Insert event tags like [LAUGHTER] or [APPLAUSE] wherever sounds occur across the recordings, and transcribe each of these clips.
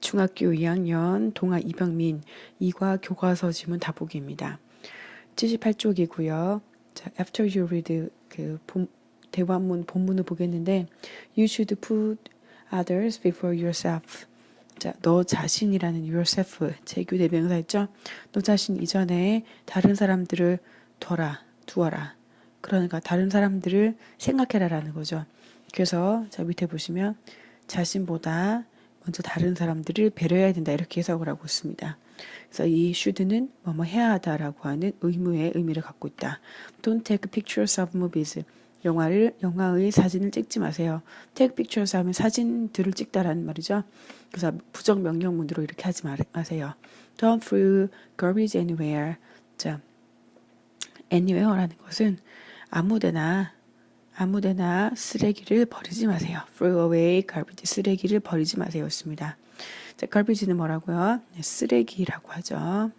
중학교 2학년 동아 이병민 이과 교과서 지문 다보기입니다. 78쪽이고요. 자, after you read 그 본, 대화문 본문을 보겠는데 you should put others before yourself. 자, 너 자신이라는 yourself 제규 대명사 있죠? 너 자신 이전에 다른 사람들을 둬라, 두어라. 그러니까 다른 사람들을 생각해라라는 거죠. 그래서 자 밑에 보시면 자신보다 먼저 다른 사람들을 배려해야 된다 이렇게 해석을 하고 있습니다. 그래서 이 should는 뭐뭐 해야 하다라고 하는 의무의 의미를 갖고 있다. Don't take pictures of movies. 영화를 영화의 사진을 찍지 마세요. take pictures 하면 사진들을 찍다라는 말이죠. 그래서 부정 명령문으로 이렇게 하지 마세요. Don't throw garbage anywhere. 자, anywhere라는 것은 아무데나 아무데나 쓰레기를 버리지 마세요. throw away garbage 쓰레기를 버리지 마세요였습니다. 자, garbage는 뭐라고요? 네, 쓰레기라고 하죠.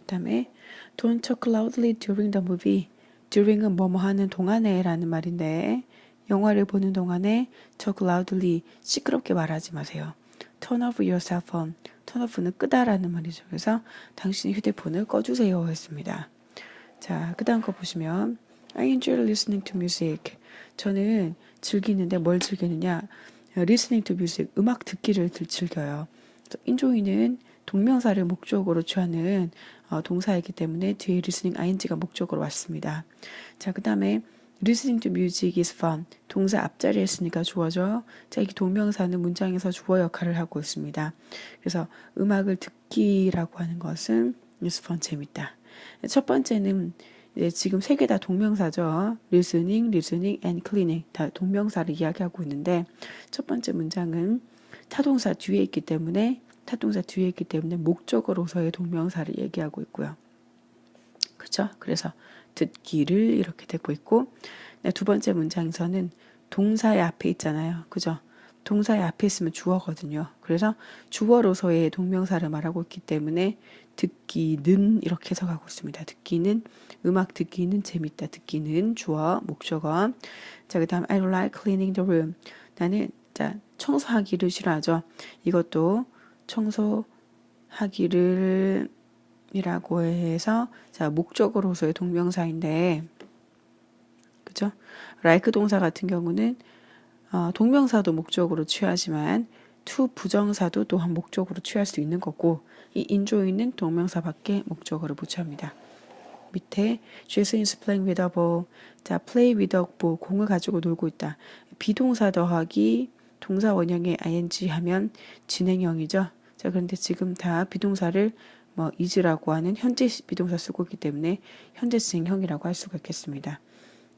그다음에 don't talk loudly during the movie. during은 뭐뭐 하는 동안에라는 말인데 영화를 보는 동안에 talk loudly 시끄럽게 말하지 마세요. turn off your cell phone. Off는 끄다라는 말이죠. 그래서 당신의 휴대폰을 꺼주세요 했습니다. 자, 그 다음 거 보시면 I enjoy listening to music. 저는 즐기는데 뭘 즐기느냐? listening to music, 음악 듣기를 즐겨요. enjoy는 동명사를 목적으로 취하는 어, 동사이기 때문에 뒤에 listening ing가 목적으로 왔습니다. 자, 그 다음에 listening to music is fun. 동사 앞자리에 있으니까 주어져. 자, 이 동명사는 문장에서 주어 역할을 하고 있습니다. 그래서 음악을 듣기라고 하는 것은 is fun, 재밌다. 첫 번째는 네, 지금 세 개 다 동명사죠. listening, listening, and cleaning 다 동명사를 이야기하고 있는데 첫 번째 문장은 타동사 뒤에 있기 때문에 타동사 뒤에 있기 때문에 목적어로서의 동명사를 얘기하고 있고요. 그렇죠? 그래서 듣기를 이렇게 되고 있고 네, 두 번째 문장에서는 동사의 앞에 있잖아요. 그죠? 동사의 앞에 있으면 주어거든요. 그래서 주어로서의 동명사를 말하고 있기 때문에 듣기는 이렇게 해석하고 있습니다. 듣기는 음악 듣기는 재밌다. 듣기는 주어 목적어. 자, 그다음 I like cleaning the room. 나는 자, 청소하기를 싫어하죠. 이것도 청소하기를 이라고 해서 자 목적으로서의 동명사인데 그죠? like 동사 같은 경우는 어, 동명사도 목적으로 취하지만 to 부정사도 또한 목적으로 취할 수 있는 거고 이 enjoy는 동명사밖에 목적어를 못 취합니다. 밑에 Jason is playing with a ball. 자, play with a ball. 공을 가지고 놀고 있다. 비동사 더하기 동사 원형의 ing 하면 진행형이죠. 자, 그런데 지금 다 비동사를 뭐 is라고 하는 현재 비동사 쓰고 있기 때문에 현재 진행형이라고 할 수가 있겠습니다.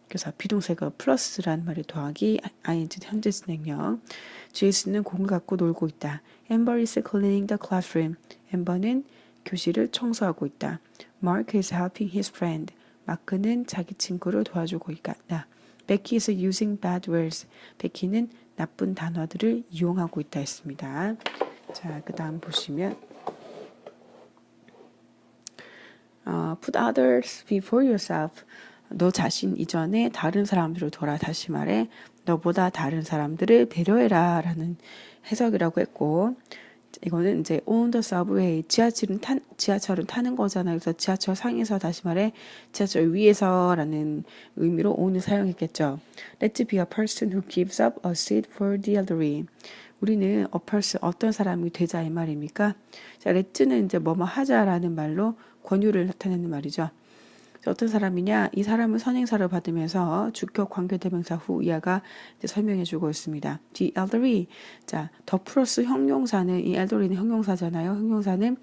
그래서 비동사가 플러스란 말이 더하기 ing 현재 진행형. 제이슨은 공을 갖고 놀고 있다. Amber is cleaning the classroom. 엠버는 교실을 청소하고 있다. Mark is helping his friend. 마크는 자기 친구를 도와주고 있다. Becky is using bad words. 베키는 나쁜 단어들을 이용하고 있다 했습니다. 자, 그 다음 보시면 어, put others before yourself. 너 자신 이전에 다른 사람들을 돌아 다시 말해 너보다 다른 사람들을 배려해라 라는 해석이라고 했고 이거는 이제 on the subway 지하철은 탄 지하철은 타는 거잖아요. 그래서 지하철 상에서 다시 말해 지하철 위에서라는 의미로 on을 사용했겠죠. Let's be a person who gives up a seat for the elderly. 우리는 person 어떤 사람이 되자 이 말입니까? 자, let는 이제 뭐뭐 하자라는 말로 권유를 나타내는 말이죠. 어떤 사람이냐? 이 사람은 선행사를 받으면서 주격 관계 대명사 후 이하가 설명해 주고 있습니다. The elderly. 자, 더 플러스 형용사는 이 elderly는 형용사잖아요. 형용사는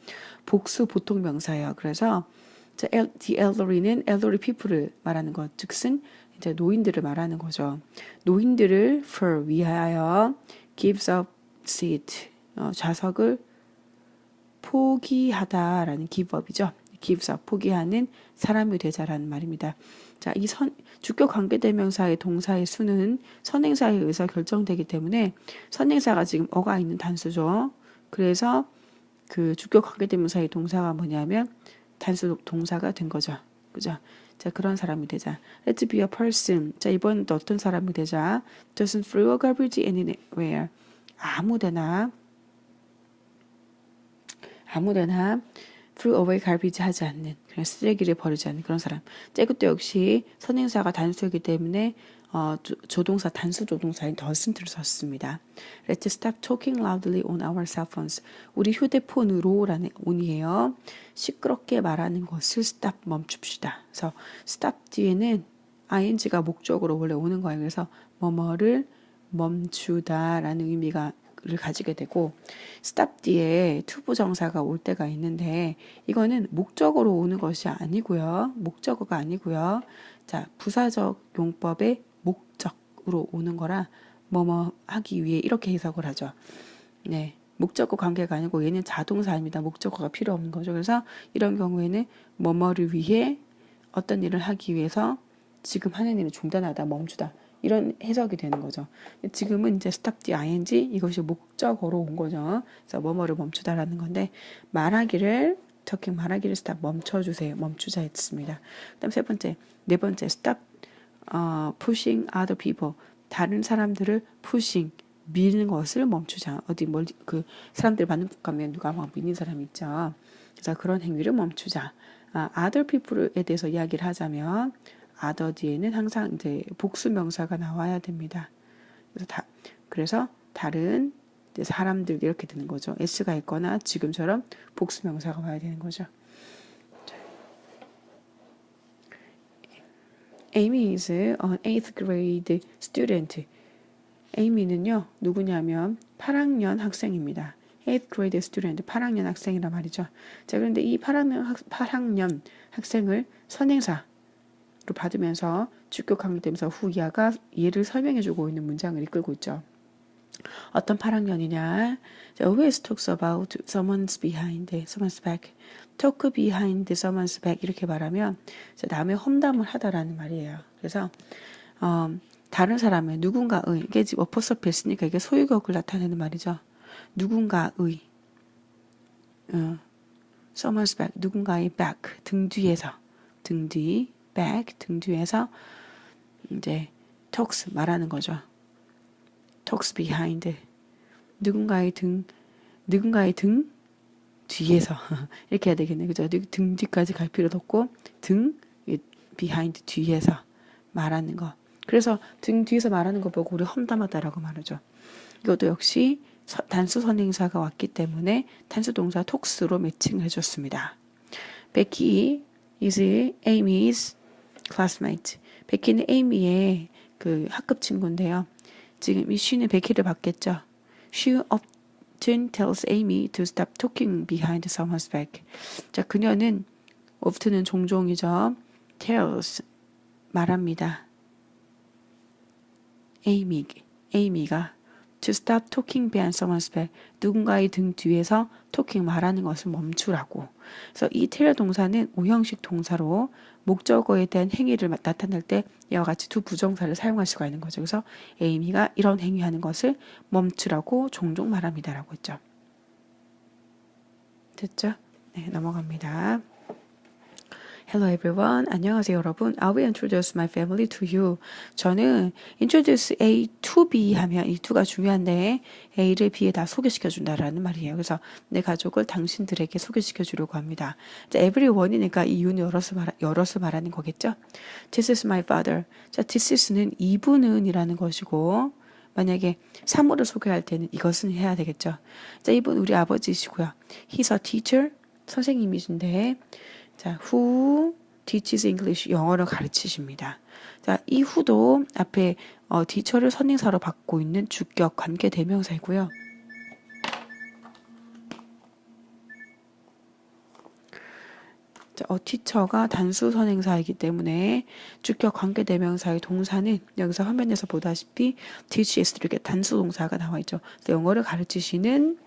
복수 보통 명사예요. 그래서 자, the elderly는 elderly people을 말하는 것, 즉슨 이제 노인들을 말하는 거죠. 노인들을 for 위하여 gives up seat 어, 좌석을 포기하다라는 give up이죠. 기브사 포기하는 사람이 되자라는 말입니다. 자, 이 선, 주격 관계대명사의 동사의 수는 선행사에 의해서 결정되기 때문에 선행사가 지금 어가 있는 단수죠. 그래서 그 주격 관계대명사의 동사가 뭐냐면 단수 동사가 된 거죠. 그죠? 자, 그런 사람이 되자. Let's be a person. 자, 이번엔 또 어떤 사람이 되자. Doesn't throw garbage anywhere. 아무데나 아무데나 throw away garbage 하지 않는 그냥 쓰레기를 버리지 않는 그런 사람. 자, 이것도 역시 선행사가 단수이기 때문에 어, 조, 동사 단수 조동사인 doesn't를 썼습니다. Let's stop talking loudly on our cell phones. 우리 휴대폰으로라는 온이에요. 시끄럽게 말하는 것을 stop 멈춥시다. 그래서 stop 뒤에는 ing가 목적으로 원래 오는 거예요. 그래서 뭐뭐를 멈추다라는 의미가 를 가지게 되고 stop 뒤에 투부 정사가 올 때가 있는데 이거는 목적으로 오는 것이 아니고요. 목적어가 아니고요. 자, 부사적 용법의 목적으로 오는 거라 뭐뭐 하기 위해 이렇게 해석을 하죠. 네. 목적어 관계가 아니고 얘는 자동사입니다. 목적어가 필요 없는 거죠. 그래서 이런 경우에는 뭐뭐를 위해 어떤 일을 하기 위해서 지금 하는 일을 중단하다 멈추다 이런 해석이 되는 거죠. 지금은 이제 stop the ing 이것이 목적어로 온 거죠. 그래서 뭐뭐를 멈추다라는 건데 말하기를 talking 말하기를 stop 멈춰주세요. 멈추자 했습니다. 그다음 세 번째, 네 번째 stop 어, pushing other people 다른 사람들을 pushing 미는 것을 멈추자. 어디 뭘그 사람들 만능 가면 누가 막 미는 사람 있죠. 그래서 그런 행위를 멈추자. 아, other people에 대해서 이야기를 하자면 other 뒤에는 항상 이제 복수 명사가 나와야 됩니다. 그래서 다 그래서 다른 사람들 이렇게 되는 거죠. s가 있거나 지금처럼 복수 명사가 와야 되는 거죠. Amy is an eighth grade student. Amy는요, 누구냐면 8학년 학생입니다. 8th grade student, 8학년 학생이라 말이죠. 자, 그런데 이 8학년, 학, 8학년 학생을 선행사로 받으면서 주격 강조되면서 후이아가 얘를 설명해주고 있는 문장을 이끌고 있죠. 어떤 8학년이냐? always talks about someone's behind, someone's back. talk behind someone's back 이렇게 말하면 남의 험담을 하다라는 말이에요. 그래서 어, 다른 사람의 누군가의 이게 지금 어퍼서피 했으니까 이게 소유격을 나타내는 말이죠. 누군가의 어, someone's back 누군가의 back 등 뒤에서 등 뒤 back 등 뒤에서 이제 talks 말하는 거죠. Talks behind 누군가의 등 누군가의 등 뒤에서. [LAUGHS] 이렇게 해야 되겠네. 그죠? 등 뒤까지 갈 필요도 없고 등 behind 뒤에서 말하는 거. 그래서 등 뒤에서 말하는 거 보고 우리 험담하다라고 말하죠. 이것도 역시 단수 선행사가 왔기 때문에 단수 동사 톡스로 매칭을 해줬습니다. 베키 is Amy's classmate. 베키는 에이미의 그 학급 친구인데요 지금 이 she는 베키를 받겠죠 she often tells Amy to stop talking behind someone's back. 자, 그녀는 often은 종종이죠. tells 말합니다. Amy, Amy가 to stop talking behind someone's back. 누군가의 등 뒤에서 talking 말하는 것을 멈추라고. 그래서 이 tell 동사는 오형식 동사로 목적어에 대한 행위를 나타낼 때 이와 같이 두 부정사를 사용할 수가 있는 거죠. 그래서 에이미가 이런 행위하는 것을 멈추라고 종종 말합니다라고 했죠. 됐죠? 네, 넘어갑니다. Hello everyone. 안녕하세요 여러분. I will introduce my family to you. 저는 introduce A to B 하면 이 to가 중요한데 A를 B에 다 소개시켜 준다라는 말이에요. 그래서 내 가족을 당신들에게 소개시켜 주려고 합니다. 자, everyone이니까 이 you는 열어서 말 열어서 말하는 거겠죠. This is my father. 자, this is는 이분은이라는 것이고 만약에 사물을 소개할 때는 이것은 해야 되겠죠. 자, 이분 우리 아버지시고요. He's a teacher. 선생님이신데 자, who teaches English 영어를 가르치십니다. 자, 이 who도 앞에 어, teacher를 선행사로 받고 있는 주격 관계 대명사이고요. 자, 어, teacher가 단수 선행사이기 때문에 주격 관계 대명사의 동사는 여기서 화면에서 보다시피 teaches 이렇게 단수 동사가 나와 있죠. 영어를 가르치시는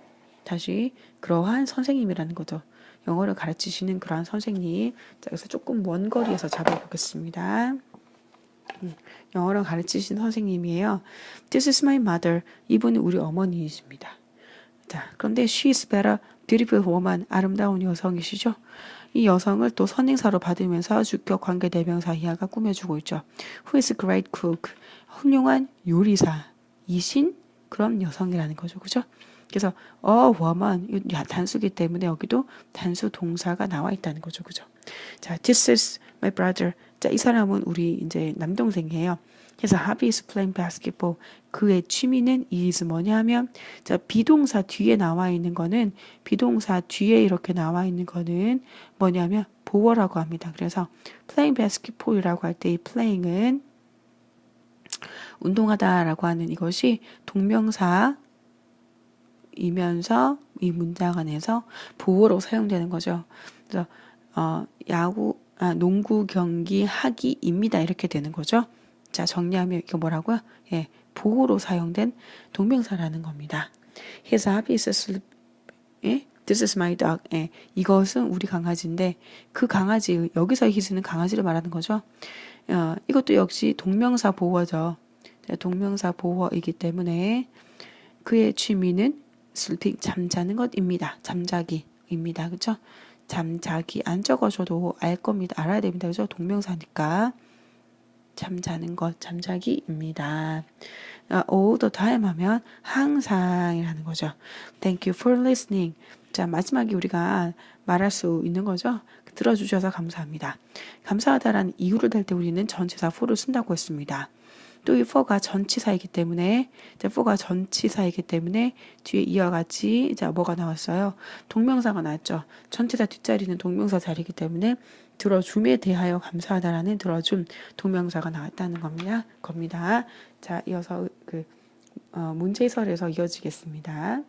다시 그러한 선생님이라는 거죠. 영어를 가르치시는 그러한 선생님. 자, 여기서 조금 먼 거리에서 잡아보겠습니다. 음, 영어를 가르치신 선생님이에요. This is my mother. 이분이 우리 어머니이십니다. 자, 그런데 she is better beautiful woman. 아름다운 여성이시죠? 이 여성을 또 선행사로 받으면서 주격 관계 대명사 이하가 꾸며주고 있죠. Who is great cook? 훌륭한 요리사이신 그런 여성이라는 거죠. 그죠? 그래서 woman 이 단수기 때문에 여기도 단수 동사가 나와 있다는 거죠. 그죠? 자, this is my brother. 자, 이 사람은 우리 이제 남동생이에요. 그래서 hobby is playing basketball. 그의 취미는 is 뭐냐면 자, 비동사 뒤에 나와 있는 거는 비동사 뒤에 이렇게 나와 있는 거는 뭐냐면 보어라고 합니다. 그래서 playing basketball이라고 할 때 이 playing은 운동하다라고 하는 이것이 동명사 이면서 이 문장 안에서 보호로 사용되는 거죠. 그래서 어, 야구, 아, 농구 경기 하기입니다. 이렇게 되는 거죠. 자, 정리하면 이거 뭐라고요? 예, 보호로 사용된 동명사라는 겁니다. His hobby is sleep. 예? This is my dog. 예, 이것은 우리 강아지인데 그 강아지 여기서 his는 강아지를 말하는 거죠. 어, 이것도 역시 동명사 보호죠. 동명사 보호이기 때문에 그의 취미는 sleeping 잠자는 것입니다. 잠자기입니다. 그죠? 잠자기 안 적어줘도 알 겁니다. 알아야 됩니다. 그죠? 동명사니까 잠자는 것, 잠자기입니다. all the time 하면 항상이라는 거죠. Thank you for listening. 자, 마지막에 우리가 말할 수 있는 거죠. 들어주셔서 감사합니다. 감사하다라는 이유를 댈때 우리는 전치사 for를 쓴다고 했습니다. 또 이 for가 전치사이기 때문에 자, for가 전치사이기 때문에 뒤에 이와 같이 자 뭐가 나왔어요? 동명사가 나왔죠. 전치사 뒷자리는 동명사 자리이기 때문에 들어줌에 대하여 감사하다라는 들어줌 동명사가 나왔다는 겁니다. 겁니다. 자, 이어서 그 어, 문제설에서 이어지겠습니다.